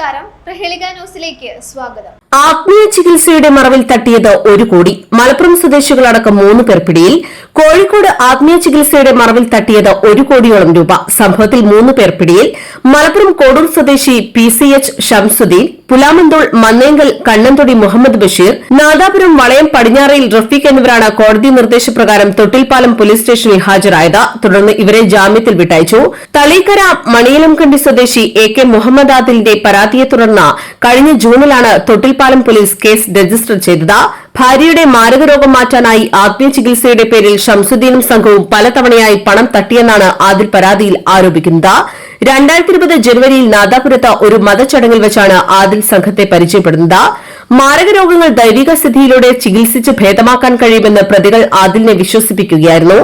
നമസ്കാരം. പ്രഹേളിക ന്യൂസിലേക്ക് സ്വാഗതം. ആത്മീയ ചികിത്സയുടെ മറവിൽ തട്ടിയത് ഒരു കോടി. മലപ്പുറം സ്വദേശികളടക്കം മൂന്ന് പേർ പിടിയിൽ. കോഴിക്കോട് ആത്മീയ ചികിത്സയുടെ മറവിൽ തട്ടിയത് ഒരു കോടിയോളം രൂപ. സംഭവത്തിൽ മൂന്ന് പേർ പിടിയിൽ. മലപ്പുറം കോടൂർ സ്വദേശി P C H Shamsuddin Pulamanthole Mannengal Kannanthodi Muhammad Basheer Nadapuram Valayam Padinjarayil Rafeeq എന്നിവരാണ് കോടതി നിർദ്ദേശപ്രകാരം തൊട്ടിൽപ്പാലം പോലീസ് സ്റ്റേഷനിൽ ഹാജരായത്. തുടർന്ന് ഇവരെ ജാമ്യത്തിൽ വിട്ടയച്ചു. തളീക്കര മണിയലംകണ്ടി സ്വദേശി എ കെ മുഹമ്മദ് ആദിലിന്റെ പരാതിയെ തുടർന്ന് കഴിഞ്ഞ ജൂണിലാണ് തൊട്ടിൽപ്പാലം പോലീസ് കേസ് രജിസ്റ്റർ ചെയ്തത്. ഭാര്യയുടെ മാരകരോഗം മാറ്റാനായി ആത്മീയ ചികിത്സയുടെ പേരിൽ ഷംസുദ്ദീനും സംഘവും പലതവണയായി പണം തട്ടിയെന്നാണ് ആദിൽ പരാതിയിൽ ആരോപിക്കുന്നത്. രണ്ടായിരത്തി ഇരുപത് ജനുവരിയിൽ നാദാപുരത്ത് ഒരു മതചടങ്ങിൽ വെച്ചാണ് ആദിൽ സംഘത്തെ പരിചയപ്പെടുന്നത്. മാരകരോഗങ്ങൾ ദൈവിക സ്ഥിതിയിലൂടെ ചികിത്സിച്ച് ഭേദമാക്കാൻ കഴിയുമെന്ന് പ്രതികൾ ആദിലിനെ വിശ്വസിപ്പിക്കുകയായിരുന്നു.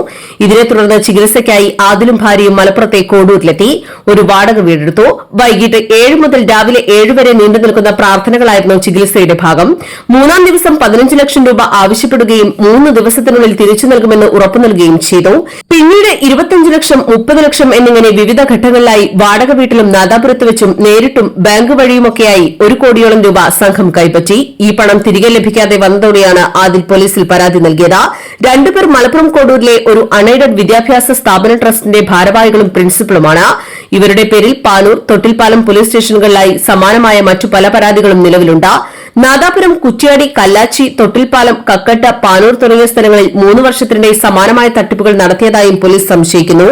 ഇതിനെ തുടർന്ന് ചികിത്സയ്ക്കായി ആദിലും ഭാര്യയും മലപ്പുറത്തെ കോടൂരിലെത്തി. ഒരു വാടക വീടെടുത്തു. വൈകിട്ട് ഏഴ് മുതൽ രാവിലെ ഏഴ് വരെ നീണ്ടു നിൽക്കുന്ന പ്രാർത്ഥനകളായിരുന്നു ചികിത്സയുടെ ഭാഗം. മൂന്നാം ദിവസം പതിനഞ്ച് ലക്ഷം രൂപ ആവശ്യപ്പെടുകയും മൂന്ന് ദിവസത്തിനുള്ളിൽ തിരിച്ചു നൽകുമെന്ന് ഉറപ്പു നൽകുകയും ചെയ്തു. പിന്നീട് ഇരുപത്തിയഞ്ച് ലക്ഷം മുപ്പത് ലക്ഷം എന്നിങ്ങനെ വിവിധ ഘട്ടങ്ങളിലായി വാടക വീട്ടിലും നാദാപുരത്ത് വെച്ചും നേരിട്ടും ബാങ്ക് വഴിയുമൊക്കെയായി ഒരു കോടിയോളം രൂപ സംഘം കൈപ്പറ്റി. ഈ പണം തിരികെ ലഭിക്കാതെ വന്നതോടെയാണ് ആദിൽ പോലീസിൽ പരാതി നൽകിയത്. രണ്ടുപേർ മലപ്പുറം കോഡൂരിലെ ഒരു അൺഎയ്ഡഡ് വിദ്യാഭ്യാസ സ്ഥാപന ട്രസ്റ്റിന്റെ ഭാരവാഹികളും പ്രിൻസിപ്പളുമാണ്. ഇവരുടെ പേരിൽ പാനൂർ തൊട്ടിൽപ്പാലം പോലീസ് സ്റ്റേഷനുകളിലായി സമാനമായ മറ്റു പല പരാതികളും നിലവിലുണ്ട്. നാദാപുരം കുറ്റ്യാടി കല്ലാച്ചി തൊട്ടിൽപ്പാലം കക്കട്ട പാനൂർ തുടങ്ങിയ സ്ഥലങ്ങളിൽ മൂന്ന് വർഷത്തിനിടെ സമാനമായ തട്ടിപ്പുകൾ നടത്തിയതായും പോലീസ് സംശയിക്കുന്നു.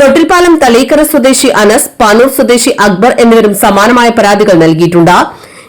തൊട്ടിൽപ്പാലം തളീക്കര സ്വദേശി അനസ് പാനൂർ സ്വദേശി അക്ബർ എന്നിവരും സമാനമായ പരാതികൾ നൽകിയിട്ടുണ്ട്.